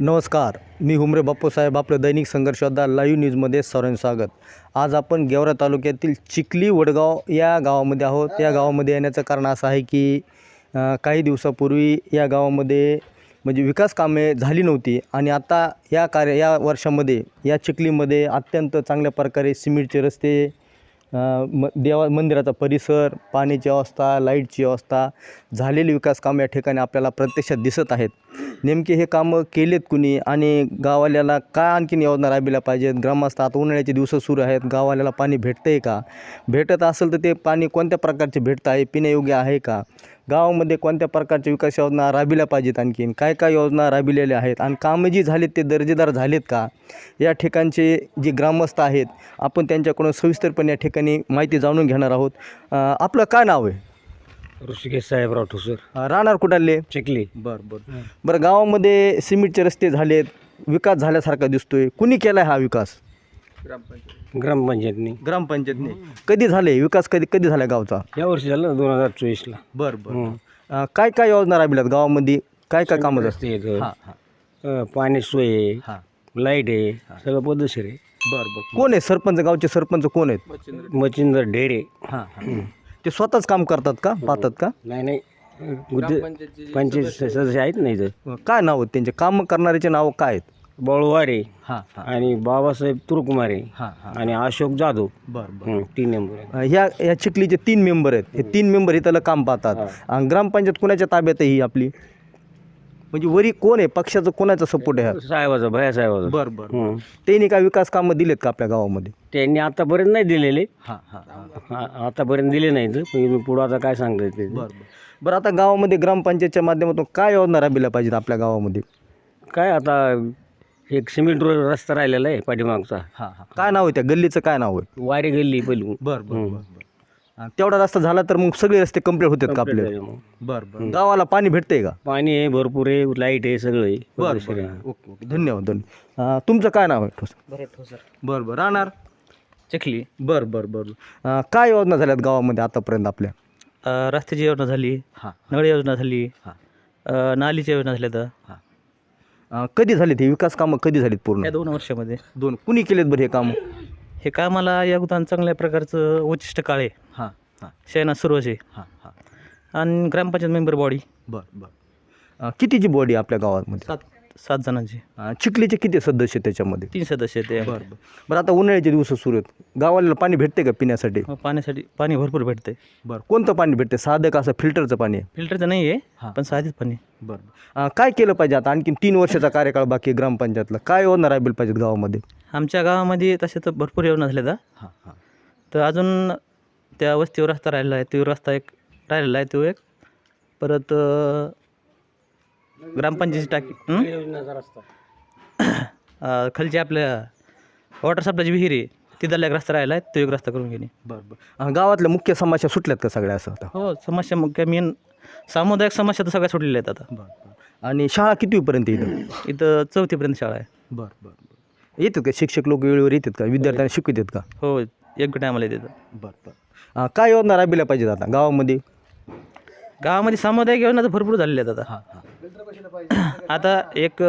नमस्कार मी हुमरे बाप्पूसाहेब आपलं दैनिक संघर्षदा लाईव्ह न्यूजमध्ये सर्वांचं स्वागत. आज आपण गेवरा तालुक्यातील चिखली वडगाव या गावामध्ये आहोत. या गावामध्ये येण्याचं कारण असं आहे की काही दिवसापूर्वी या गावामध्ये म्हणजे विकास कामे झाली नव्हती आणि आता या कार्य या वर्षामध्ये या चिखलीमध्ये अत्यंत चांगल्या प्रकारे सिमेंटचे रस्ते म देवा मंदिराचा परिसर पाण्याची व्यवस्था लाईटची व्यवस्था झालेली विकास कामं या ठिकाणी आपल्याला प्रत्यक्षात दिसत आहेत. नेमके हे कामं केलेत कुणी? आणि गावाल्याला काय आणखीन योजना राबविल्या पाहिजेत? ग्रामस्थ आता उन्हाळ्याचे दिवस सुरू आहेत. गावाल्याला पाणी भेटतं आहे का? भेटत असेल तर ते पाणी कोणत्या प्रकारचे भेटतं आहे? पिण्यायोग्य आहे का? गावामध्ये कोणत्या प्रकारच्या विकास योजना राबविल्या पाहिजेत आणखीन? काय काय योजना राबविलेल्या आहेत? आणि कामं जी झालीत ते दर्जेदार झालेत का? या ठिकाणचे जे ग्रामस्थ आहेत आपण त्यांच्याकडून सविस्तरपणे या ठिकाणी माहिती जाणून घेणार आहोत. आपलं काय नाव आहे? ऋषिकेश साहेबराव ठोसर. राहणार कुठाले? चिखली. बरं बरं. बरं गावामध्ये सिमेंटचे रस्ते झालेत विकास झाल्यासारखा दिसतोय. कुणी केला आहे हा विकास? ग्रामपंचायतनी. ग्रामपंचायतने. कधी झाले? विकास कधी कधी झाला गावचा? या वर्षी झालं ना दोन हजार चोवीसला. बरं बरं काय काय योजना राबविल्यात गावामध्ये? काय काय कामं रस्ते आहेत. हां हां. अं, पाणी सोय आहे हां. लाइट आहे सगळं पद्धतशीर आहे. बरं बरं. कोण आहे? सरपंच गावचे सरपंच कोण आहेत? मच्छिंद्र ढेरे. हां हां. ते स्वतःच काम करतात का? पाहतात का? नाही नाही. गुद्दे पंचायत सदस्य आहेत ना इथं. काय नाव आहेत त्यांचे? काम करणाऱ्याचे नाव काय आहेत? बळवारे हां हां. आणि बाबासाहेब तुरुकुमारे हां हां. आणि अशोक जाधव. बरं बरं. हं, तीन नंबर. अं, ह्या ह्या चिखलीचे तीन मेंबर आहेत. हे तीन मेंबर इथलं काम पाहतात. आणि ग्रामपंचायत कुणाच्या ताब्यात आहे ही आपली? म्हणजे वरी कोण आहे? पक्षाचं कोणाचा सपोर्ट आहे हा? साहेबाचा भया साहेबाचा. बरं बरं हं. त्यांनी काय विकास कामं दिलेत का आपल्या गावामध्ये? त्यांनी आतापर्यंत नाही दिलेले. हां हां हां. आ- आतापर्यंत दिले नाहीत. पण पुढं आता काय सांगता येते बरं बरं. बरं आता गावामध्ये ग्रामपंचायतच्या माध्यमातून काय योजना राबविल्या पाहिजेत आपल्या गावामध्ये? काय आता एक सिमेंट रोड रस्ता राहिलेला आहे पाठीमागचा. हां हां. काय नाव आहे त्या गल्लीचं? काय नाव आहे? वारी गल्ली पहिली. बरं बरं बरं बरं. तेवढा रस्ता झाला तर मग सगळे रस्ते कंप्लीट होतात का आपले? बरं बरं. गावाला पाणी भेटतंय का? पाणी आहे भरपूर आहे लाइट आहे सगळं आहे. बरं ओके ओके. धन्यवाद धन्यवाद. अं, तुमचं काय नाव आहे ठोस बरं ठोसर. बरं बरं. राहणार? चिखली. बरं बरं बरं. अं, काय योजना झाल्यात गावामध्ये आतापर्यंत आपल्या? रस्त्याची योजना झाली हां. नळ योजना झाली हां. नालीच्या योजना झाल्या तर. हां. अं, कधी झालीत? हे विकास कामं कधी झालीत पूर्ण? या दोन वर्षामध्ये. दोन. कुणी केलेत बरं हे काम? हे कामाला योगदान चांगल्या प्रकारचं उच्चिष्ट काळे. हां हां. शैना सुरवजे. हां हां. आणि ग्रामपंचायत मेंबर बॉडी. बरं बरं. अं, कितीची बॉडी आपल्या गावामध्ये? सात. सात जणांची. चिखलीचे किती सदस्य त्याच्यामध्ये? तीन सदस्य आहेत बरं त्यामध्ये. बरं. बरं आता उन्हाळ्याचे दिवस सुरू आहेत. गावाला पाणी भेटते का पिण्यासाठी? मग पाण्यासाठी पाणी भरपूर भेटते. बरं कोणतं पाणी भेटते? साधं का असं फिल्टरचं पाणी आहे? फिल्टरचं नाही आहे हां. पण साधीच पाणी बरं अं, काय केलं पाहिजे आता? आणखीन तीन वर्षाचा कार्यकाळ बाकी आहे ग्रामपंचायतला. काय योजना राबेल पाहिजेत गावामध्ये? आमच्या गावामध्ये तसे तर भरपूर योजना झाल्या तर हां हां. तर अजून त्या वस्तीवर रस्ता राहिलेला आहे तो रस्ता एक राहिलेला आहे तो एक. परत अ, ग्रामपंचायतीची टाकी हं? योजनेचा रस्ता. अ, खालची आपल्या वॉटर सप्लायची विहीर आहे तिथला एक रस्ता राहिला आहे तो एक रस्ता करून घेणे. बरं बरं. अं, गावातल्या मुख्य समस्या सुटल्यात का सगळ्या असं आता? हो समस्या मुख्य मेन सामुदायिक समस्या तर सगळ्या सुटलेल्या आहेत आता. बरं बरं. आणि शाळा कितीपर्यंत इथं? इथं चौथीपर्यंत शाळा आहे. बरं बरं बरं. येतात का शिक्षक लोक वेळेवर येतात का? विद्यार्थ्यांना शिकवतात का? हो एक टायमाला येते इथं बरं बरं. अं, काय योजना राबविल्या पाहिजेत आता गावामध्ये? गावामध्ये सामुदायिक योजना तर भरपूर झालेल्या आहेत हां हां. आता एक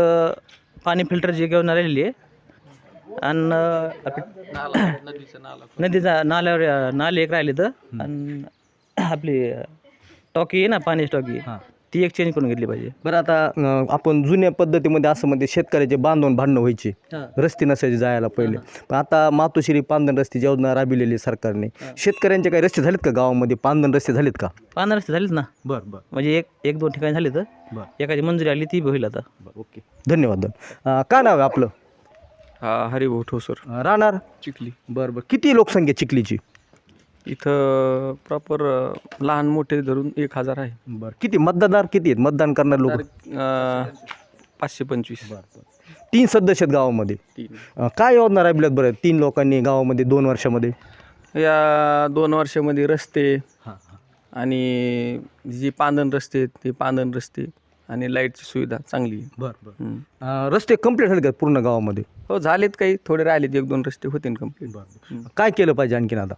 पाणी फिल्टरची एक योजना राहिलेली आहे. आणि नदीचा नाल्यावर नाले एक राहिले तर. आणि आपली टॉकी आहे ना पाण्याची टॉकी. ती एक चेंज करून घेतली पाहिजे. बरं आता अं, आपण जुन्या पद्धतीमध्ये असं म्हणजे शेतकऱ्याचे बांधून भांडणं व्हायचे. रस्ते नसायचे जायला पहिले. पण आता मातोश्री पांदन रस्त्याची योजना राबविलेली आहे सरकारने शेतकऱ्यांचे काही रस्ते झालेत का गावामध्ये? पांदन रस्ते झालेत का? पांढरा रस्ते झालेत ना. बरं बरं. म्हणजे एक एक दोन ठिकाणी झाले तर बरं. एखादी मंजुरी आली ती बी होईल आता. बरं ओके. धन्यवाद अं, काय नाव आहे आपलं? हा हरिभाऊ ठोसर. अं, राहणार? चिखली. बरं बरं. किती लोकसंख्या चिखलीची? इथं प्रॉपर लहान मोठे धरून एक हजार आहे. बरं. किती? मतदार किती आहेत? मतदान करणारे लोक? अं, पाचशे पंचवीस. तीन सदस्य आहेत गावामध्ये. तीन. अं, काय योजना राबविल्यात बरं तीन लोकांनी गावामध्ये दोन वर्षामध्ये? या दोन वर्षामध्ये रस्ते हां आणि जी पांदन रस्ते आहेत ते पांदन रस्ते आणि लाईटची सुविधा चांगली. आहे. बरं बरं. हम्म. अं, रस्ते कंप्लीट झाले का पूर्ण गावामध्ये? हो झालेत काही. थोडे राहिलेत एक दोन रस्ते होते कंप्लीट बरं. काय केलं पाहिजे आणखीन आता?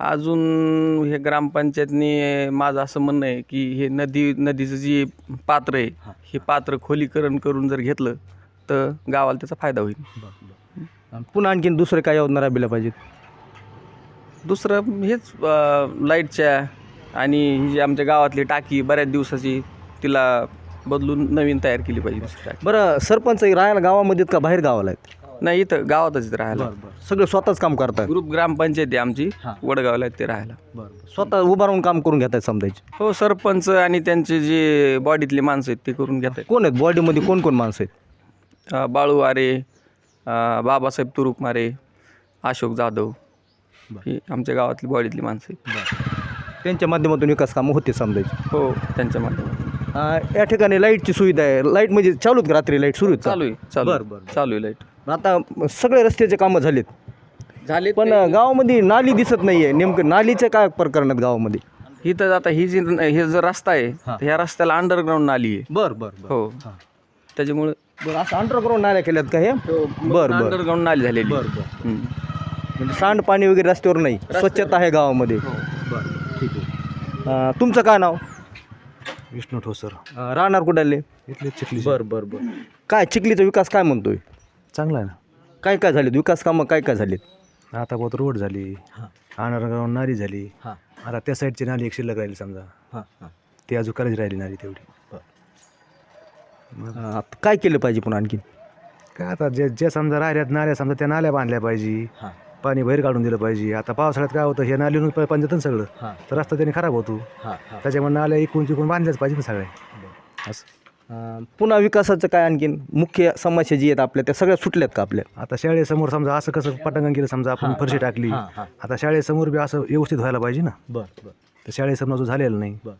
अजून हे ग्रामपंचायतनी माझं असं म्हणणं आहे की हे नदी नदीचं जे पात्र आहे हे. पात्र खोलीकरण करून जर घेतलं तर गावाला त्याचा फायदा होईल. पुन्हा आणखीन दुसरे काय योजना राबविल्या पाहिजेत? दुसरं हेच अं, लाईटच्या आणि ही जी आमच्या गावातली टाकी बऱ्याच दिवसाची तिला बदलून नवीन तयार केली पाहिजे दुसरी टाकी. बरं सरपंच राहायला गावामध्ये का बाहेर गावाला आहेत? नाही इथं गावातच इथं राहायला. सगळे स्वतःच काम करतात ग्रुप ग्रामपंचायत आहे आमची हां. वडगावला ते राहायला. स्वतः उभा राहून काम करून घेतात समजायचे? हो सरपंच आणि त्यांचे जे बॉडीतले माणसं आहेत ते करून घेत कोण आहेत? बॉडीमध्ये कोण कोण माणसं आहेत? आहेत बाळू आरे अं, बाबासाहेब तुरुकमारे अशोक जाधव ही आमच्या गावातली बॉडीतली माणसं आहेत. त्यांच्या माध्यमातून विकास कामं होते समजायचे? हो त्यांच्या माध्यमातून. अं, या ठिकाणी लाईटची सुविधा आहे. लाइट म्हणजे चालू आहेत का रात्री? लाइट सुरू आहेत का? चालू आहे चालू बरं, आहे. बरं. चालू आहे लाइट. आता सगळे रस्त्याचे कामं झालेत. झाले पण गावामध्ये नाली दिसत नाहीये. नेमकं नालीचे काय प्रकरण आहेत गावामध्ये? ही तर आता ही जी हे जो रस्ता आहे हां. ह्या रस्त्याला अंडरग्राऊंड नाली आहे. बर बर हो. त्याच्यामुळे बरं असं अंडरग्राऊंड नाल्या केल्यात का हे? बर बर. अंडरग्राऊंड नाली झालेली. बर हम्म. म्हणजे सांड पाणी वगैरे रस्त्यावर नाही. स्वच्छता आहे गावामध्ये. बरं ठीक आहे. तुमचं काय नाव? विष्णू ठोसर. अं, राहणार कुठाले? इथले चिखली बर बर बर. काय चिखलीचा विकास काय म्हणतोय? चांगला आहे काय काय झालेत? विकास कामं काय काय झालेत? ना आता बहुत रोड झाली. अंडरग्राऊंड नाली झाली. हां. आता त्या साईडची नाली एक शिल्लक राहिली समजा. हां हां. ती अजून करायची राहिली नाली तेवढी. अं, आता काय केलं पाहिजे पुन्हा आणखी काय आता जे जे समजा राहिल्यात नाल्या समजा त्या नाल्या बांधल्या पाहिजे. हां. पाणी बाहेर काढून दिलं पाहिजे. आता पावसाळ्यात काय होतं हे नालीनं प- पाणी जातं ना सगळं. हां. तर रस्ता त्याने खराब होतो. हां हां. त्याच्यामुळे नाल्या इकून तिकून बांधल्याच पाहिजे ना सगळ्या. असं. अं, पुन्हा विकासाचं काय आणखीन? मुख्य समस्या जी आहेत आपल्या त्या सगळ्या सुटल्यात का आपल्या? आता शाळेसमोर समजा असं कसं पटांगण केलं समजा आपण फरशी टाकली. हां हां. आता शाळेसमोर बी असं व्यवस्थित व्हायला पाहिजे ना. बर बर. तर शाळेसमोर जो झालेलं नाही बर.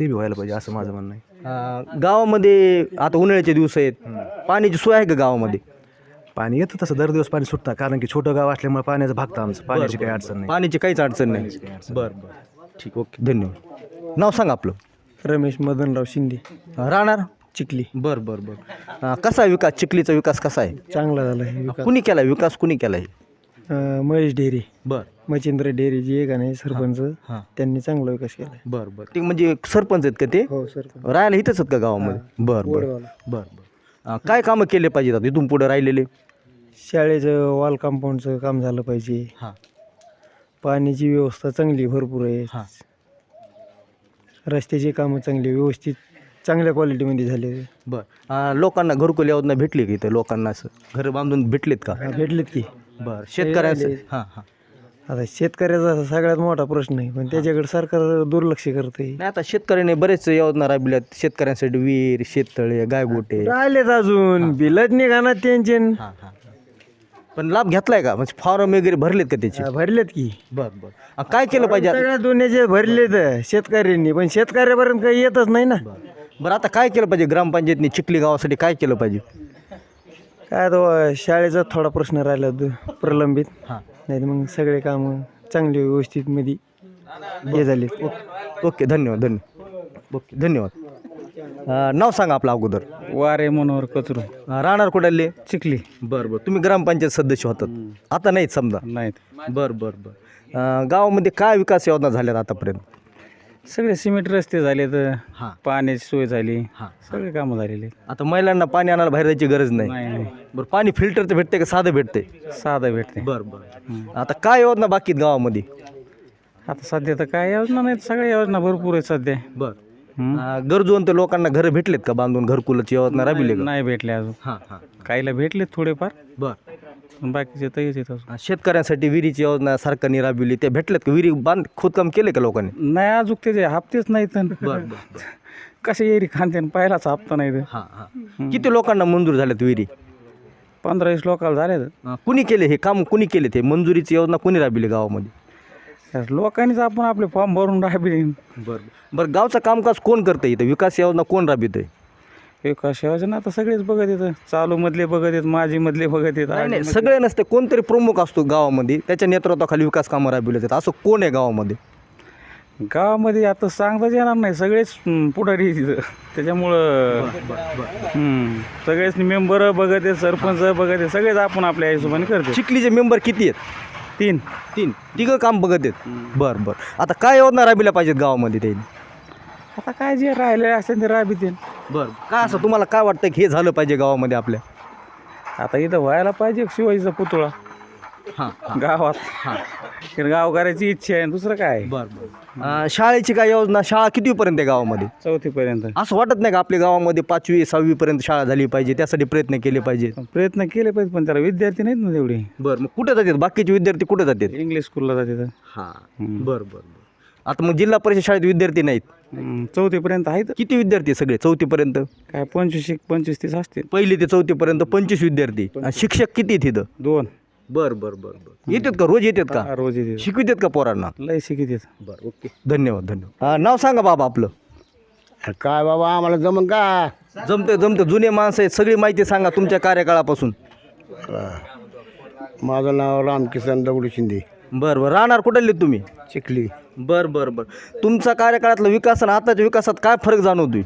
ते बी व्हायला पाहिजे असं माझं म्हणणं आहे. अं, गावामध्ये आता उन्हाळ्याचे दिवस आहेत. पाण्याची सोय आहे का गावामध्ये? पाणी येतं तसं दर दिवस पाणी सुटतं कारण की छोटं गाव असल्यामुळे पाण्याचं भागतं आमचं पाण्याची काही अडचण नाही. पाण्याची काहीच अडचण नाही. बर बर. ठीक ओके धन्यवाद. नाव सांग आपलं. रमेश मदनराव शिंदे. राहणार? चिखली. बर बर बर. कसा आहे विकास? चिखलीचा विकास कसा आहे? चांगला झाला आहे कुणी केला विकास? कुणी केला आहे? महेश डेअरी बर. मच्छिंद्र डेअरी जी आहे का नाही सरपंच हां. त्यांनी चांगला विकास केला आहे. बर बर. ते म्हणजे सरपंच आहेत का ते? हो सरपंच. राहायला इथंच आहेत का गावामध्ये? बर बर. बर बर. अं, काय कामं केले पाहिजेत आता? इथून पुढे राहिलेले? शाळेचं वॉल कंपाऊंडचं काम झालं पाहिजे. हां. पाण्याची व्यवस्था चांगली भरपूर आहे. हां. रस्त्याची कामं चांगली व्यवस्थित चांगल्या क्वालिटीमध्ये झाले. बर. अं, लोकांना घरकुल योजना भेटली का इथं? लोकांना असं? घर बांधून भेटलेत का? भेटलेत की. बर. शेतकऱ्यांचं? हां हां आता शेतकऱ्याचा सगळ्यात मोठा प्रश्न आहे. पण त्याच्याकडे सरकार दुर्लक्ष करते नाही आता शेतकऱ्याने बरेच योजना राबविल्यात शेतकऱ्यांसाठी विहीर शेततळे गायगोटे. राहिलेत अजून. बिलच निघाना त्यांचे. हां हां. पण लाभ घेतलाय का? म्हणजे फॉर्म वगैरे भरलेत का त्याचे? भरलेत की. बर बर. काय केलं पाहिजे आता? सगळ्या दुनियाचे भरलेत शेतकऱ्यांनी पण शेतकऱ्यापर्यंत काही येतच नाही ना. बरं. आता काय केलं पाहिजे ग्रामपंचायतनी चिखली गावासाठी? काय केलं पाहिजे? काय तो शाळेचा थोडा प्रश्न राहिला दु- प्रलंबित. हां. नाही मग सगळे कामं चांगले व्यवस्थित मध्ये हे झाले ओके धन्यवाद धन्यवाद. ओके धन्यवाद. अं, नाव सांगा आपलं अगोदर. वारे मनोहर कचरू. अं, राहणार कुठाले? चिखली. बरं बरं. तुम्ही ग्रामपंचायत सदस्य होतात. आता नाहीत समजा. नाहीत. बरं बरं बरं. गावामध्ये काय विकास योजना झाल्यात आतापर्यंत? सगळे सिमेंट रस्ते झाले तर हां. पाण्याची सोय झाली. हां. सगळे कामं झालेले. आता महिलांना पाणी आणायला बाहेर जायची गरज नाही. नाही नाही. बरं पाणी फिल्टर तर भेटते का? साधं भेटते साधं भेटते बरं बरं. आता काय योजना बाकी आहेत गावामध्ये? आता सध्या तर काय योजना नाहीत. सगळ्या योजना भरपूर आहेत सध्या. बरं. गरजूवंत लोकांना घरं भेटलेत का बांधून? घरकुलाची योजना राबविली का? नाही भेटले अजून. हां हां. काहीला भेटलेत थोडेफार बरं. पण बाकीचे तर येत अजून. शेतकऱ्यांसाठी विहिरीची योजना सरकारने राबविली ते भेटलेत का? विहिरी बांध खोदकाम केले का लोकांनी? नाही अजून त्याचे हप्तेच नाहीत. बरं कसे येरी खांते पहिलाच हप्ता नाही हां हां. किती लोकांना मंजूर झाल्यात विहिरी? पंधरा वीस लोकांना झाले कुणी केले हे काम? कुणी केले ते? मंजुरीची योजना कुणी राबविली गावामध्ये? लोकांनीच आपण आपले फॉर्म भरून राबले बरं बरं गावचं कामकाज कोण करतं इथं? विकास योजना कोण राबवितंय? विकास योजना आता सगळेच बघत येतं चालू मधले बघत येत माजी मधले बघत येत नाही सगळे नसते कोणतरी प्रमुख असतो गावामध्ये त्याच्या नेतृत्वाखाली विकास कामं राबविले जातात. असं कोण आहे गावामध्ये? गावामध्ये आता सांगताच येणार नाही सगळेच पुढारी तिथं त्याच्यामुळं सगळेच मेंबर बघत आहेत सरपंच बघत आहेत सगळेच आपण आपल्या हिशोबाने करतो चिखलीचे मेंबर किती आहेत? तीन. तीन. तिघं काम बघत आहेत. बरं बरं. आता काय योजना राबविल्या पाहिजेत गावामध्ये त्यांनी? आता काय जे राहिले असेल ते राबीतील बरं. काय असं? तुम्हाला काय वाटतं की हे झालं पाहिजे गावामध्ये आपल्या? आता इथं व्हायला पाहिजे शिवाजीचा पुतळा. हां गावात. तर गावकऱ्याची इच्छा आहे दुसरं काय? बरं बरं. शाळेची काय योजना शाळा कितवीपर्यंत आहे गावामध्ये? चौथीपर्यंत. असं वाटत नाही का आपल्या गावामध्ये पाचवी सहावीपर्यंत शाळा झाली पाहिजे त्यासाठी प्रयत्न केले पाहिजे प्रयत्न केले पाहिजे पण त्याला विद्यार्थी नाहीत ना तेवढे. बरं मग कुठे जातात? बाकीचे विद्यार्थी कुठे जातात? इंग्लिश स्कूलला जाते तर हां. बरं बरं बरं. आता मग जिल्हा परिषद शाळेत विद्यार्थी नाहीत. हम्म, चौथीपर्यंत आहेत. किती विद्यार्थी सगळे चौथीपर्यंत? काय पंचवीस पंचवीस तीस असतील. पहिली ते चौथीपर्यंत पंचवीस विद्यार्थी. आणि शिक्षक किती आहेत तिथं दोन. बरं बरं बरं बरं. येतात का? रोज येतात का? रोज येते शिकवितात का पोरांना? लय शिकित बरं ओके. धन्यवाद धन्यवाद. हा, नाव सांगा बाबा आपलं. काय बाबा आम्हाला जमन का? जमतं जमतं जुने माणसं आहेत सगळी माहिती सांगा तुमच्या कार्यकाळापासून. माझं नाव रामकिसन दगडू शिंदे. बरं बरं. राहणार कुठले तुम्ही? चिखली. बरं बरं बरं. तुमचा कार्यकाळातला विकास आणि आताच्या विकासात काय फरक जाणवतोय?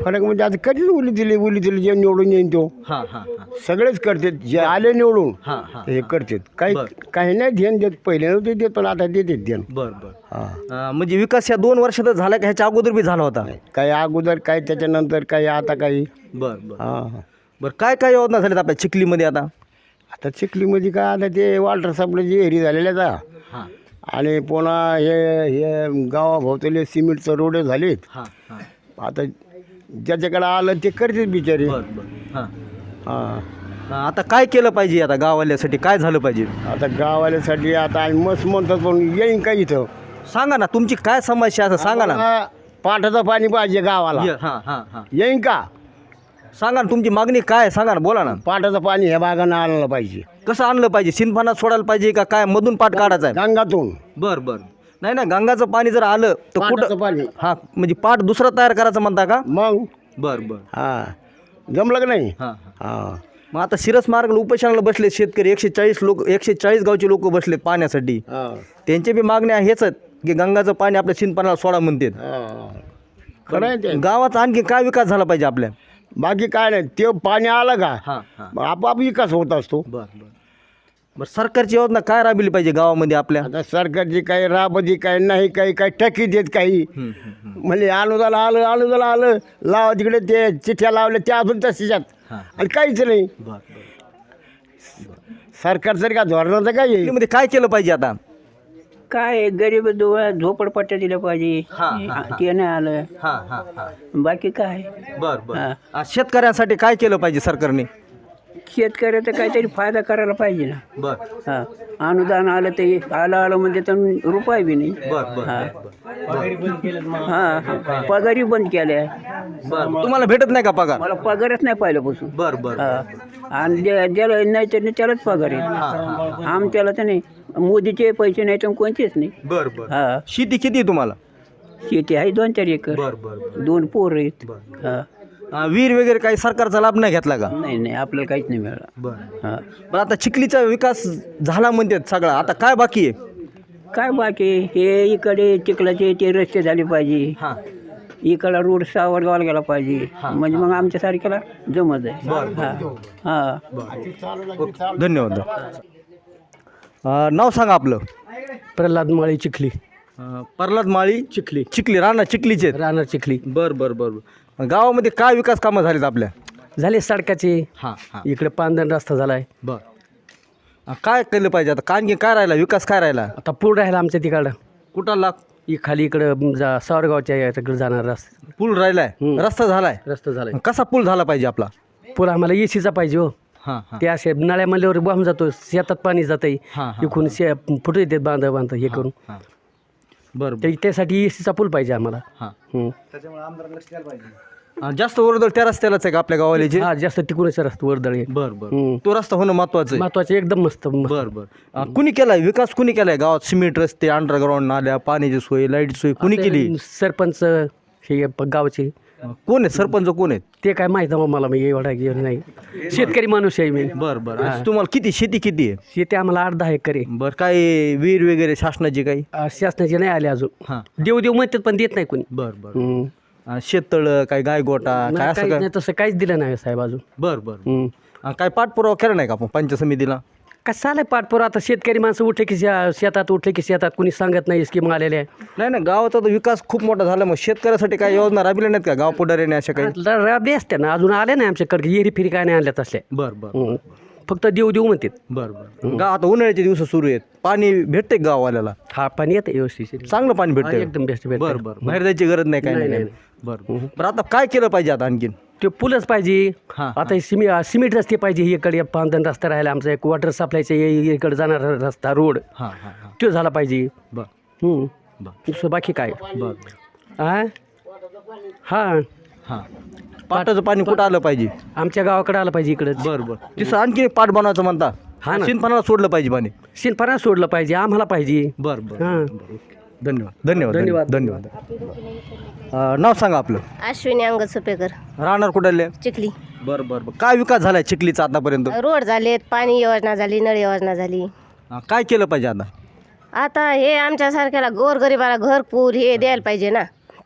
फरक म्हणजे आता कधीच उली दिली उली दिली जे निवडून येईन तो. हां हां हां. सगळेच करतात जे आले निवडून हां हां हे करतात. काही काही नाही ध्यान देत पहिले नव्हते देत पण आता देतात ध्यान बरं बरं. हां. अं, म्हणजे विकास या दोन वर्षातच झाला का ह्याच्या अगोदर बी झाला होता? काही अगोदर काही त्याच्यानंतर काही आता काही. बरं बरं. हां. बरं काय काय योजना झाल्यात आपल्या चिखलीमध्ये आता? आता चिखलीमध्ये काय आता ते वॉल्टर सापड्याची एरी झालेल्या जा हां. आणि पुन्हा हे हे गावाभोवताले सिमेंटचं रोड झालेत. हां हां. आता ज्याच्याकडे आलं ते करतात बिचारे. बरं बरं. हां. हां. हां, आता काय केलं पाहिजे आता गावाल्यासाठी काय झालं पाहिजे? आता गावाल्यासाठी आता आम्ही मस्त म्हणतात पण येईन का इथं? सांगा ना तुमची काय समस्या असं सांगा ना. हा, पाटाचं पाणी पाहिजे गावाला. ये, हां हां हां. येईन का? सांगा ना तुमची मागणी काय आहे? सांगा ना बोला ना. पाटाचं पाणी ह्या भागानं आणलं पाहिजे. कसं आणलं पाहिजे? सिनफाना सोडायला पाहिजे का काय? मधून पाठ काढायचा आहे? गंगातून. बरं बरं. नाही ना गंगाचं पाणी जर आलं तर कुठं पाणी. हां म्हणजे पाठ दुसरा तयार करायचं म्हणता का? मग? बरं बरं. हा. जमलं का नाही? हां हां. हा. मग आता सिरस मार्गला उपोषणाला बसले शेतकरी एकशे चाळीस लोक एकशे चाळीस गावचे लोक बसलेत पाण्यासाठी. हा, त्यांचे बी मागण्या हेच आहेत की गंगाचं पाणी आपल्या सिनपानाला सोडा म्हणतात. हा. खरं आहे ते. गावाचा आणखी काय विकास झाला पाहिजे आपल्या? बाकी काय नाही ते पाणी आलं का? हां हां. मग आपोआप विकास होत असतो. बरं बरं. बरं सरकारची योजना काय राबविली पाहिजे गावामध्ये आपल्या? आता सरकारची काही राबती काही नाही काही काही टकी देत काही. म्हणजे अनुदान आलं अनुदान आलं लावा तिकडे ते चिठ्ठ्या लावल्या त्या अजून तशात हां. आणि काहीच नाही. सरकार जर का धोरणाचं काय येईल मध्ये काय केलं पाहिजे आता? काय गरीब दुवा झोपडपट्ट्या दिल्या पाहिजे. ते नाही आलं. हां हां हां. बाकी काय? बरं बरं. शेतकऱ्यांसाठी काय केलं पाहिजे सरकारने? शेतकऱ्याचा काहीतरी फायदा करायला पाहिजे ना. बरं. हा. अनुदान आलं ते आलं आलं म्हणजे तर रुपये बी नाही. बरं बरं हा. हा पगारी बंद केल्या. बरं. तुम्हाला भेटत नाही का पगार? मला पगारच नाही पहिल्यापासून. बरं बरं हा. आणि ज्या- ज्याला नाही तर त्यालाच पगार आहे. आमच्याला तर नाही. मोदीचे पैसे नाही तर कोणतेच नाही. बरं बरं. हा. शेती किती आहे तुम्हाला? शेती आहे दोन चार एकर. बरं बरं दोन पोर आहेत. हा. विहीर वगैरे काही सरकारचा लाभ नाही घेतला का? नाही नाही आपल्याला काहीच नाही मिळालं. बरं. हा. बरं आता चिखलीचा विकास झाला म्हणतात सगळा. आता काय बाकी आहे? काय बाकी हे इकडे चिखलाचे ते रस्ते झाले पाहिजे. हां. इकडला रोड सावरगावला गेला पाहिजे. म्हणजे मग आमच्या सारख्याला जमत आहे. हा. हा. धन्यवाद अं, नाव सांगा आपलं. प्रल्हाद माळी चिखली. अं, प्रल्हाद माळी चिखली. चिखली. राणा चिखलीचे आहेत. राहणार चिखली. बरं बरं बरं बरं. गावामध्ये काय विकास कामं झालीत आपल्या? झाले सडकाचे. हां हां. इकडे पांदण रस्ता झाला आहे बरं काय केलं पाहिजे आता? आणखी काय राहिला? विकास काय राहिला? आता पूल राहिला आमच्या तिकडं. कुठं लाग इ खाली इकडं जा सावरगावच्या याच्याकडे जाणार रस्ता. पूल राहिलाय? हम्म. रस्ता झालाय? रस्ता झाला आहे कसा पूल झाला पाहिजे आपला? पूल आम्हाला ए सीचा पाहिजे हो. हां हां. ते असे नळ्या म्हणल्यावर वाहून जातो शेतात पाणी जात आहे हां हां. इकडून शे फुटू येतात बांध बांध हे करून. हां. बरं ते त्यासाठी ए सीचा पूल पाहिजे आम्हाला. हां. हम्म. हां, जास्त ओरडल त्या रस्त्यालाच आहे का आपल्या गावाला जे? हा जास्त टिकूनच रस्ता वर्दळ आहे. बरं बरं. तो रस्ता होणं महत्वाचं आहे. महत्त्वाचे एकदम मस्त मस्त. बरं बरं. अं, कुणी केलाय? विकास कुणी केलाय गावात? सिमेंट रस्ते अंडरग्राऊंड नाल्या पाण्याची सोय लाइट सोय कुणी केली? सरपंच हे प- गावचे कोण आहेत? सरपंच कोण आहेत? ते काय माहीत मला मी एवढा हे नाही. शेतकरी माणूस आहे मी. बरं बरं. तुम्हाला किती शेती किती आहे? शेती आम्हाला आठ दहा एकर आहे. बरं काय विहीर वगैरे शासनाची काही? अं, शासनाचे नाही आले अजून. हां. देव देव म्हणतात पण देत नाही कोणी. बरं बरं. हम्म. अं, शेततळ काय गाय गोटा काय नाही, असं काहीच काय? नाही तसं काहीच दिलं नाही साहेब अजून. बरं बरं. काय पाठपुरावा केला नाही का आपण पंचायत समितीला? कसं आलं पाठपुरा आता शेतकरी माणसं उठले की शे- शेतात उठले की शेतात कुणी सांगत नाही स्कीम आलेल्या आहे. नाही नाही गावाचा तर विकास खूप मोठा झाला. मग शेतकऱ्यासाठी काय योजना राबविल्या नाहीत का? गाव पुढाऱ्याने अशा काही? ल- राबले असते ना अजून आले नाही आमच्याकडे येरी फिरी काय नाही आणल्यात असल्या बरं बरं हं. फक्त देऊ देऊ म्हणतात. बरं बरं. गाव आता उन्हाळ्याचे दिवस सुरू आहेत. पाणी भेटते गाववाल्याला? हा पाणी येतं व्यवस्थित. चांगलं पाणी हा, भेटते एकदम बेस्ट भेट बरं बरं. बाहेर जायची गरज नाही काय नाही, नाही नाही, बरं. बरं आता काय केलं पाहिजे आता आणखीन? ते पुलच पाहिजे. हां, आता सिमी सिमेंट रस्ते पाहिजे इकडे पांधन रस्ता राहिला आमचा एक वॉटर सप्लायचा इकडे जाणारा रस्ता रोड हां हां हां. तो झाला पाहिजे. बरं. हं. बरं. दुसरं बाकी काय? बरं हा. हां. हां पाटाचं पाणी कुठं आलं पाहिजे? आमच्या गावाकडे आलं पाहिजे इकडं. बरं बरं. तिथं आणखी एक पाट बनवायचं म्हणता. हा ना. सोडलं पाहिजे पाणी. शिनपणा सोडलं पाहिजे आम्हाला पाहिजे. बरं बरं हां. धन्यवाद. धन्यवाद धन्यवाद. धन्यवाद. अं, नाव सांगा आपलं. अश्विनी अंगद सुपेकर. राहणार कुठले? चिखली. बरं बरं बरं. काय विकास झालाय चिखलीचा आतापर्यंत? रोड झालेत पाणी योजना झाली नळ योजना झाली. हां, काय केलं पाहिजे आता? आता हे आमच्यासारख्याला गोरगरिबाला घरपूर हे द्यायला पाहिजे ना.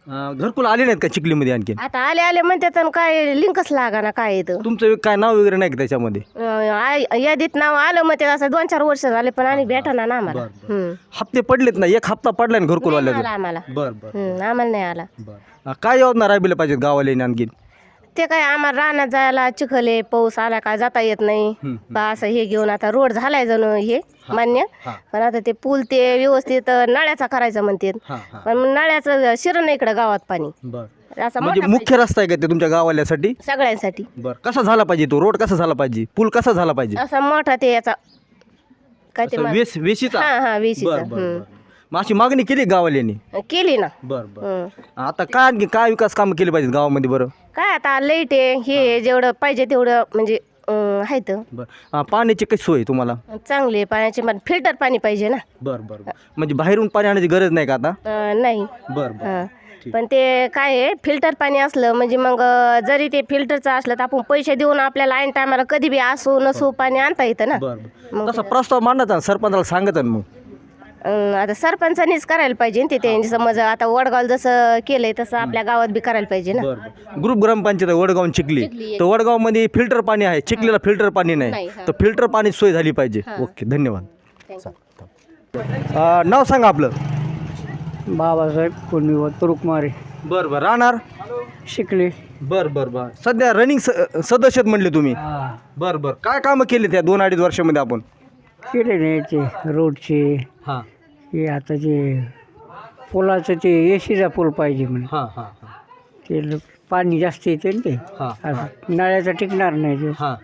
अं, घरकुल आले नाहीत का चिखलीमध्ये आणखी? आता आले आले म्हणतात आणि काय लिंकच लागा ना काय येतं तुमचं काय नाव वगैरे नाही का त्याच्यामध्ये? अं, यादीत नाव आलं मग ते असं दोन चार वर्ष झाले पण आणि भेटा ना आम्हाला. हम्म. हप्ते पडलेत ना? एक हप्ता पडलाय ना घरकुल आला आम्हाला. बरं बरं हम्म, आम्हाला नाही आला. बरं. काय योजना राबविल्या पाहिजेत गावाला आणखी ते काय आम्हाला रानात जायला चिखले पाऊस आला काय जाता येत नाही. बा असं हे घेऊन आता रोड झालाय जणू हे मान्य. पण आता ते पूल ते व्यवस्थित नळ्याचा करायचं म्हणतात पण मग नळ्याचं शिरण इकडं गावात पाणी. असं म्हणजे मोठा मुख्य रस्ता आहे का ते तुमच्या गावाल्यासाठी पाहिजे सगळ्यांसाठी. बरं. कसा झाला पाहिजे तो? रोड कसा झाला पाहिजे? पूल कसा झाला पाहिजे? असा मोठा ते याचा काय ते असं वेस वेशीचा? हा हा वेशीचा. बरं बरं बरं. मग अशी मागणी केली गावाल्यांनी? हम्म. केली ना. बरं. आता काय आणखी काय विकास कामं केली पाहिजेत गावामध्ये बरं? काय आता लाइट आहे हे जेवढं पाहिजे तेवढं म्हणजे अं, आहे तर. बरं. हां, पाण्याची कशी सोय आहे तुम्हाला? चांगली आहे पाण्याची फिल्टर पाणी पाहिजे ना. बरं बरं म्हणजे बाहेरून पाणी आणण्याची गरज नाही का आता? अं, नाही. बरं बरं. हां. पण ते काय आहे फिल्टर पाणी असलं म्हणजे मग अं, जरी ते फिल्टरचं असलं तर आपण पैसे देऊन आपल्याला ऐन टायमाला कधी बी असू नसू पाणी आणता येतं ना. बरं बरं. तसा प्रस्ताव ना सरपंचाला सांगत मग. आता सरपंचानीच करायला पाहिजे ना ते त्यांनी. समज आता वडगाव जसं केलंय तसं आपल्या गावात बी करायला पाहिजे ना. बरं ग्रुप ग्रामपंचायत आहे, वडगाव आणि चिखली चिखली तर वडगावमध्ये फिल्टर पाणी आहे चिखलीला फिल्टर पाणी नाही. नाही, हां. तर फिल्टर पाणी सोय झाली पाहिजे. ओके धन्यवाद. अं, नाव सांगा आपलं. बाबासाहेब कोणी तुरुकमारे बरं बरं. राहणार? शिकले. बरं बरं बरं. सध्या रनिंग सदस्य आहेत म्हणले तुम्ही. बरं बरं. काय कामं केली त्या दोन अडीच वर्षामध्ये आपण? केले नाही ते रोडचे. हां. हे आता ते पुलाचं ते एसीचा पूल पाहिजे म्हणे हां हां हां. ते ल- पाणी जास्त येते ना ते. हां असं नळ्याचं टिकणार नाही ते. हां.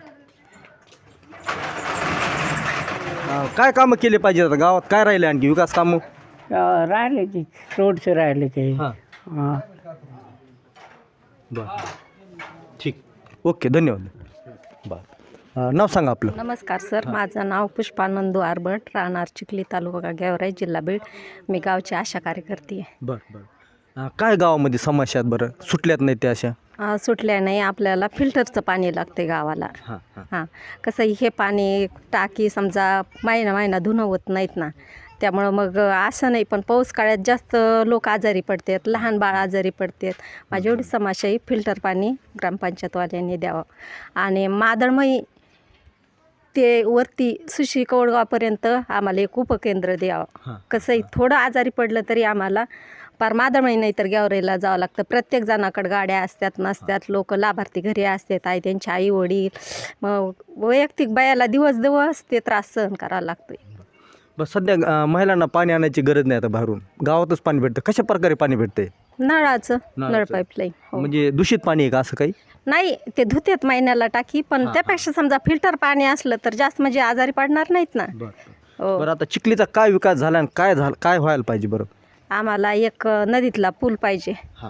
अं, काय कामं केली पाहिजे आता गावात? काय राहिले आणखी? विकास कामं? अं, राहिले ते. रोडचं राहिले काही हां. हां. बरं. ठीक. ओके धन्यवाद. बरं. अं, नाव सांगा आपलं. नमस्कार सर. माझं नाव पुष्पानंदू आरबट राहणार चिखली तालुका गेवराई जिल्हा बीड. मी गावची आशा कार्यकर्ती आहे. बरं बरं. काय गावामध्ये समस्या आहेत बरं? सुटल्यात नाही त्या अशा? अं, सुटल्या नाही. आपल्याला फिल्टरचं पाणी लागते गावाला. हां हां. हां. कसं हे पाणी टाकी समजा महिना महिना धुणं होत नाहीत ना. त्यामुळं मग असं नाही पण पाऊस काळात जास्त लोक आजारी पडतात लहान बाळ आजारी पडतात. माझी एवढी समस्या आहे फिल्टर पाणी ग्रामपंचायतवाल्यांनी द्यावं. आणि मादळमयी ते वरती सुशी कवडगावपर्यंत आम्हाला एक उपकेंद्र द्यावं. कसंही थोडं आजारी पडलं तरी आम्हाला पार मादळमयी नाही तर गेवरेला जावं लागतं. प्रत्येक जणाकडे गाड्या असतात नसतात. लोक लाभार्थी घरी असतात आई त्यांचे आई वडील. मग वैयक्तिक बायाला दिवस दिवस ते त्रास सहन करावा लागतोय. बस सध्या महिलांना पाणी आणायची गरज नाही आता बाहेरून. गावातच पाणी भेटतं. कशा प्रकारे पाणी भेटते नळाचं नळाचं. नळ पाईपलाईन हो. म्हणजे दूषित पाणी आहे का असं काही? नाही ते धुतेत महिन्याला टाकी पण त्यापेक्षा समजा फिल्टर पाणी असलं तर जास्त म्हणजे आजारी पडणार नाहीत ना. हो. बरं आता चिखलीचा काय विकास झाला आणि काय झालं काय व्हायला पाहिजे बरं? आम्हाला एक नदीतला पूल पाहिजे. हां.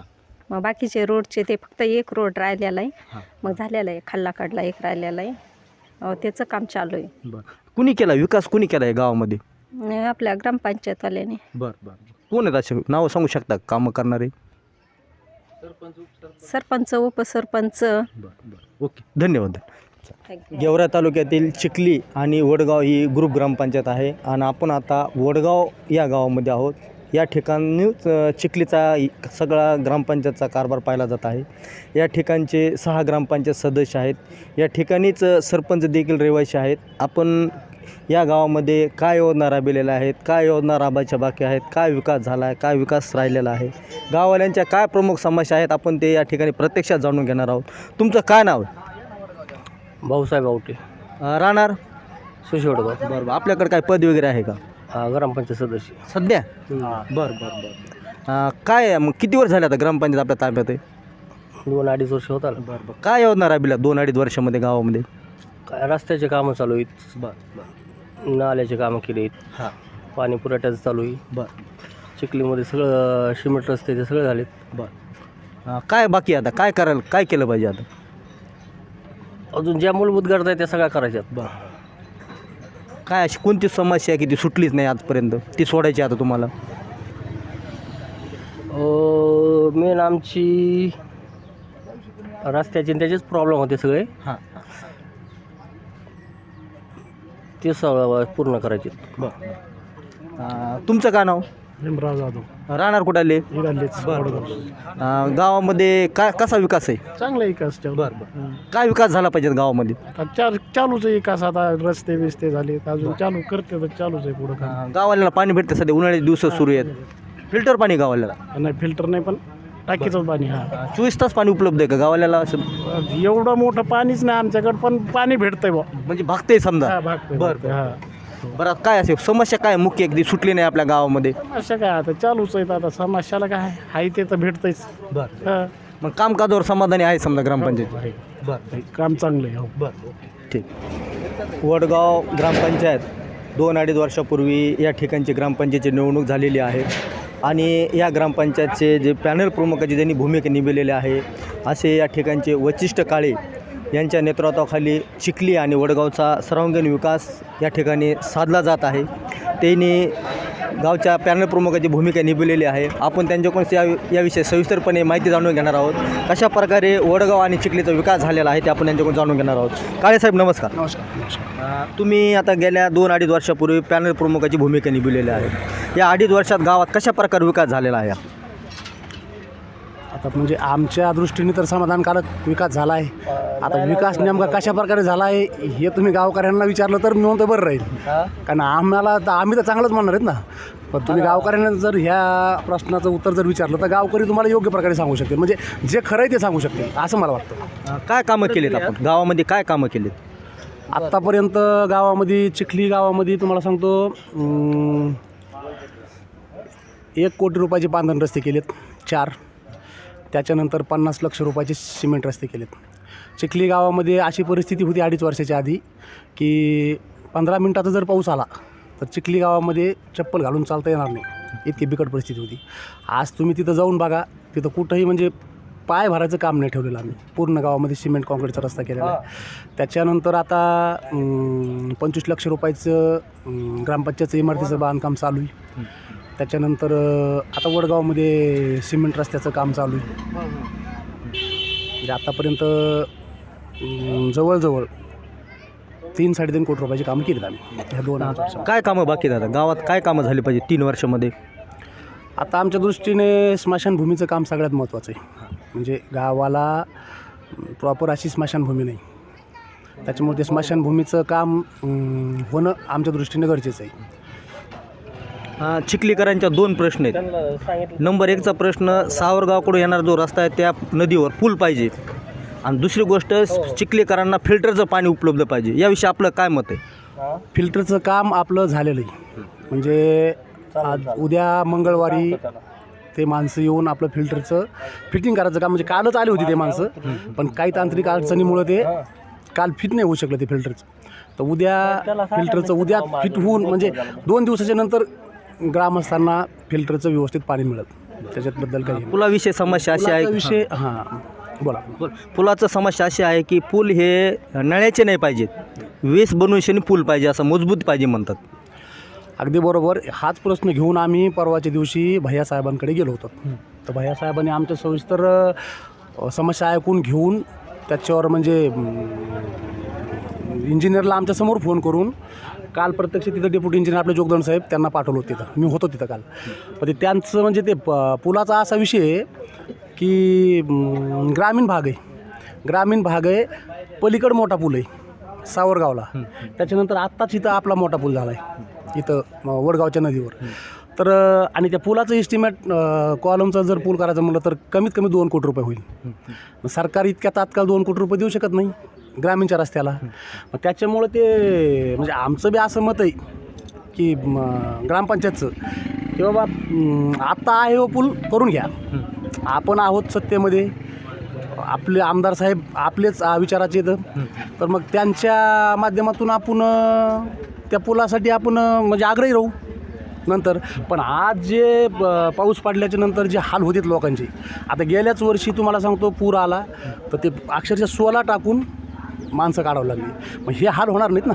मग बाकीचे रोडचे ते फक्त एक रोड राहिलेला आहे. मग झालेला आहे खाल्लाकडला एक राहिलेला आहे. अ, त्याचं काम चालू आहे. बरं. कुणी केला विकास कुणी केला आहे गावामध्ये? आपल्या ग्रामपंचायतवाल्याने. बरं बरं. कोण आहेत असे? नावं सांगू शकता कामं करणारे? सरपंच उपसरपंच. बरं बरं. ओके. धन्यवाद. गेवरा तालुक्यातील चिखली आणि वडगाव ही ग्रुप ग्रामपंचायत आहे आणि आपण आता वडगाव या गावामध्ये आहोत. या ठिकाणीच चिखलीचा सगळा ग्रामपंचायतचा कारभार पाहिला जात आहे. या ठिकाणचे सहा ग्रामपंचायत सदस्य आहेत. या ठिकाणीच सरपंच देखील रहिवासी आहेत. आपण या गावामध्ये काय योजना राबविलेल्या आहेत? काय योजना राबायच्या बाकी आहेत? काय विकास झाला आहे काय विकास राहिलेला आहे? गाववाल्यांच्या काय प्रमुख समस्या आहेत? आपण ते या ठिकाणी प्रत्यक्षात जाणून घेणार आहोत. तुमचं काय नाव भाऊसाहेब आवटे. राहणार? सुशेवडगाव बरं बरं. आपल्याकडे काय पद वगैरे आहे का? हा ग्रामपंचायत सदस्य. सध्या? बरं बरं बरं. अं, काय आहे मग किती वर्ष झाले आता ग्रामपंचायत आपल्या ताब्यात आहे? दोन अडीच वर्ष होता ना बरं बरं. काय योजना राबविल्या दोन अडीच वर्षामध्ये गावामध्ये? काय रस्त्याचे कामं चालू आहेत. बरं बरं नाल्याचे कामं केले आहेत. हां. पाणी पुरवठ्याचं चालू आहे. बरं चिखलीमध्ये सगळं सिमेंट रस्ते ते सगळे झालेत. बरं अं, काय बाकी आहे आता? काय करायला काय केलं पाहिजे आता? अजून ज्या मूलभूत गरजा आहेत त्या सगळ्या करायच्यात. बरं काय अशी कोणती समस्या आहे की ती सुटलीच नाही आजपर्यंत? ती सोडायची आता तुम्हाला? मेन आमची रस्त्याचे आणि त्याचेच प्रॉब्लेम होते सगळे. हां. ते सगळं पूर्ण करायचे. बरं. तुमचं काय नाव? भीमराव जाधव. राहणार कुठाले इराणलेच अं, गावामध्ये काय कसा विकास आहे? चांगला विकास बरं बरं. काय विकास झाला पाहिजे गावामध्ये? चार चालूच आहे विकास. आता रस्ते बिस्ते झाले अजून चालू करते तर चालूच आहे पुढं काम. अं, गावाला पाणी भेटतं सध्या. उन्हाळ्याचे दिवस सुरू आहेत. फिल्टर पाणी गावाला. नाही फिल्टर नाही पण टाकीचं पाणी हा चोवीस तास पाणी उपलब्ध आहे का? गावाला असं? एवढं मोठं पाणीच नाही आमच्याकडं पण पाणी भेटतंय बा म्हणजे भागते समजा? हा भागतंय बरं, भागतंय, हा. बरं आता काय असेल? समस्या काय मुख्य ती सुटली नाही आपल्या गावामध्ये? समस्या काय आता? चालूच आहेत आता. समस्याला काय? आहे ते तर भेटतंयच. बरं. हा. मग कामकाजावर समाधानी आहे समजा ग्रामपंचायत? आहे. बरं काम चांगलं आहे हो. बरं ठीक. वडगाव ग्रामपंचायत दोन अडीच वर्षापूर्वी या ठिकाणची ग्रामपंचायतची निवडणूक झालेली आहे. आणि या ग्रामपंचायतचे जे पॅनल प्रमुखाची ज्यांनी भूमिका निभलेली आहे असे या ठिकाणचे वचिष्ठ काळे यांच्या नेतृत्वाखाली चिखली आणि वडगावचा सर्वांगीण विकास या ठिकाणी साधला जात आहे. त्यांनी गावच्या पॅनल प्रमुखाची भूमिका निभवलेली आहे. आपण त्यांच्याकडून या याविषयी सविस्तरपणे माहिती जाणून घेणार आहोत. कशा प्रकारे वडगाव आणि चिखलीचा विकास झालेला आहे ते आपण त्यांच्याकडून जाणून घेणार आहोत. काळेसाहेब नमस्कार. नमस्कार तुम्ही आता गेल्या दोन अडीच वर्षापूर्वी पॅनल प्रमुखाची भूमिका निभवलेली आहे. या अडीच वर्षात गावात कशा प्रकारे विकास झालेला आहे? आता म्हणजे आमच्या दृष्टीने तर समाधानकारक विकास झाला आहे. आता विकास नेमका कशा प्रकारे झाला आहे हे तुम्ही गावकऱ्यांना विचारलं तर मी म्हणतो बरं राहील. कारण आम्हाला तर आम्ही तर चांगलंच म्हणणार आहेत ना. पण तुम्ही गावकऱ्यांना जर ह्या प्रश्नाचं उत्तर जर विचारलं तर गावकरी तुम्हाला योग्य प्रकारे सांगू शकतील. म्हणजे जे खरं आहे ते सांगू शकतील असं मला वाटतं. काय कामं केलीत आपण? गावामध्ये काय कामं केलीत? आत्तापर्यंत गावामध्ये चिखली गावामध्ये तुम्हाला सांगतो एक कोटी रुपयाचे बांधण रस्ते केलेत चार. त्याच्यानंतर पन्नास लक्ष रुपयाचे सिमेंट रस्ते केलेत. चिखली गावामध्ये अशी परिस्थिती होती अडीच वर्षाच्या आधी की पंधरा मिनटाचा जर पाऊस आला तर चिखली गावामध्ये चप्पल घालून चालता येणार नाही. इतकी बिकट परिस्थिती होती. आज तुम्ही तिथं जाऊन बघा तिथं कुठंही म्हणजे पाय भरायचं काम नाही ठेवलेलं आम्ही. पूर्ण गावामध्ये सिमेंट कॉन्क्रीटचा रस्ता केलेला आहे. त्याच्यानंतर आता पंचवीस लक्ष रुपयाचं ग्रामपंचायतचं इमारतीचं बांधकाम चालू आहे. त्याच्यानंतर आता वडगावमध्ये सिमेंट रस्त्याचं काम चालू आहे. म्हणजे आत्तापर्यंत अं, जवळजवळ तीन साडेतीन कोटी रुपयाची कामं केलीत आम्ही. ह्या दोन वर्षात काय कामं बाकी आहेत आता? गावात काय कामं झाली पाहिजे तीन वर्षामध्ये? आता आमच्या दृष्टीने स्मशानभूमीचं काम सगळ्यात महत्त्वाचं आहे. म्हणजे गावाला प्रॉपर अशी स्मशानभूमी नाही. त्याच्यामुळे ते स्मशानभूमीचं काम होणं आमच्या दृष्टीने गरजेचं आहे. चिखलीकरांच्या दोन प्रश्न आहेत. नंबर एकचा प्रश्न सावरगावकडून येणारा जो रस्ता आहे त्या नदीवर पूल पाहिजे. आणि दुसरी गोष्ट चिखलीकरांना फिल्टरचं पाणी उपलब्ध पाहिजे. याविषयी आपलं काय मत आहे? फिल्टरचं काम आपलं झालेलं आहे. म्हणजे आज उद्या मंगळवारी ते माणसं येऊन आपलं फिल्टरचं फिटिंग करायचं काम म्हणजे कालच आली होती ते माणसं. पण काही तांत्रिक अडचणीमुळं ते काल फिट नाही होऊ शकलं ते फिल्टरचं. तर उद्या फिल्टरचं उद्या फिट होऊन म्हणजे दोन दिवसाच्या नंतर ग्रामस्थांना फिल्टरचं व्यवस्थित पाणी मिळत. त्याच्याबद्दल काही. पुलाविषयी समस्या अशी आहे विषय हां. बोला. पुलाचं समस्या अशी आहे की पूल हे नळ्याचे नाही पाहिजेत. वेस बनवून पूल पाहिजे असं मजबूत पाहिजे म्हणतात. अगदी बरोबर. हाच प्रश्न घेऊन आम्ही परवाच्या दिवशी भैया साहेबांकडे गेलो होतो. तर भैया साहेबांनी आमच्या सविस्तर अ, समस्या ऐकून घेऊन त्याच्यावर म्हणजे इंजिनियरला आमच्यासमोर फोन करून काल प्रत्यक्ष तिथं डेप्युटी इंजिनियर आपले जोगदंड साहेब त्यांना पाठवलं होतं तिथं. मी होतो तिथं काल. पण ते त्यांचं म्हणजे ते प पुलाचा असा विषय आहे की ग्रामीण भाग आहे. ग्रामीण भाग आहे पलीकडं मोठा पूल आहे सावरगावला. त्याच्यानंतर आत्ताच इथं आपला मोठा पूल झाला आहे इथं वडगावच्या नदीवर. तर आणि त्या पुलाचं इस्टिमेट कॉलमचा जर पूल करायचं म्हणलं तर कमीत कमी दोन कोटी रुपये होईल. सरकार इतक्या तात्काळ दोन कोटी रुपये देऊ शकत नाही. ग्रामीणच्या रस्त्याला. मग त्याच्यामुळं ते म्हणजे आमचं बी असं मत आहे की ग्रामपंचायतचं की बाबा आत्ता आहे हो पूल करून घ्या. आपण आहोत सत्तेमध्ये. आपले आमदार साहेब आपलेच विचाराचे तर मग त्यांच्या माध्यमातून आपण त्या पुलासाठी आपण म्हणजे आग्रही राहू नंतर. पण आज जे पाऊस पडल्याच्या नंतर जे हाल होतात लोकांचे आता गेल्याच वर्षी तुम्हाला सांगतो पूर आला. तर ते अक्षरशः सोला टाकून माणसं काढावं लागली. मग हे हाल होणार नाहीत ना.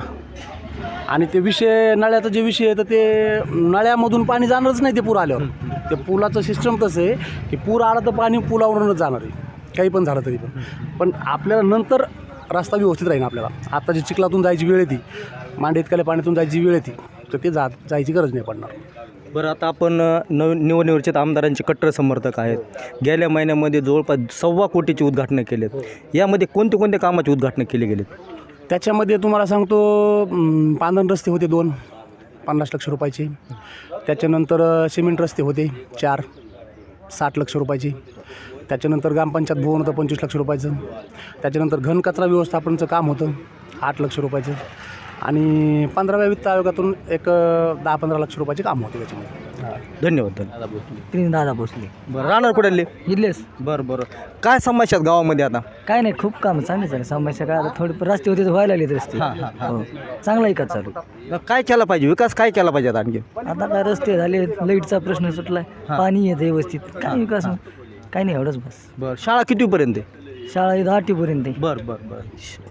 आणि ते विषय नळ्याचा जे विषय आहे तर ते नळ्यामधून पाणी जाणारच नाही ते पूर आल्यावर. ते पुलाचं सिस्टम तसं आहे की पूर आला तर पाणी पुलावरूनच जाणार आहे. काही पण झालं तरी पण. पण आपल्याला नंतर रस्ता व्यवस्थित राहील आपल्याला. आता जी चिखलातून जायची वेळ येते मांडे इतक्याला पाण्यातून जायची वेळ येते तर ते जा जायची गरज नाही पडणार. बरं आता आपण नव नवनिर्वाचित आमदारांचे कट्टर समर्थक आहेत. गेल्या महिन्यामध्ये जवळपास सव्वा कोटीची उद्घाटनं केलेत. यामध्ये कोणते कोणते कामाची उद्घाटनं केली गेलीत? त्याच्यामध्ये तुम्हाला सांगतो अं, पांधन रस्ते होते दोन. पन्नास लक्ष रुपयाचे. त्याच्यानंतर सिमेंट रस्ते होते चार. साठ लक्ष रुपयाचे. त्याच्यानंतर ग्रामपंचायत भवन होतं पंचवीस लक्ष रुपयाचं. त्याच्यानंतर घनकचरा व्यवस्थापनाचं काम होतं आठ लक्ष रुपयाचं. आणि पंधराव्या वित्त आयोगातून एक दहा पंधरा लक्ष रुपयाचे काम होते त्याच्यामध्ये. हां. धन्यवाद धन्यवाद. दादा भोसले. बरं राहणार कुठले इथलेच. बरं बरं. काय समस्या आहेत गावामध्ये आता? काय नाही खूप काम चांगले चालेल समस्या काय आता थोडी रस्ते होते तर व्हायला लागले रस्ते. हो चांगला विकास चालू. काय केला पाहिजे? विकास काय केला पाहिजे आता आणखी? आता काय रस्ते झाले लाईटचा प्रश्न सुटलाय. पाणी येते व्यवस्थित. काय विकास काय नाही एवढंच बस. बरं शाळा कितीपर्यंत आहे? शाळा इथं आठवीपर्यंत आहे. बरं बरं बरं.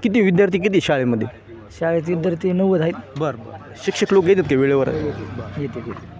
किती विद्यार्थी किती शाळेमध्ये? शाळेत विद्यार्थी नव्वद आहेत. बरं बरं. शिक्षक लोक येतात का वेळेवर? येते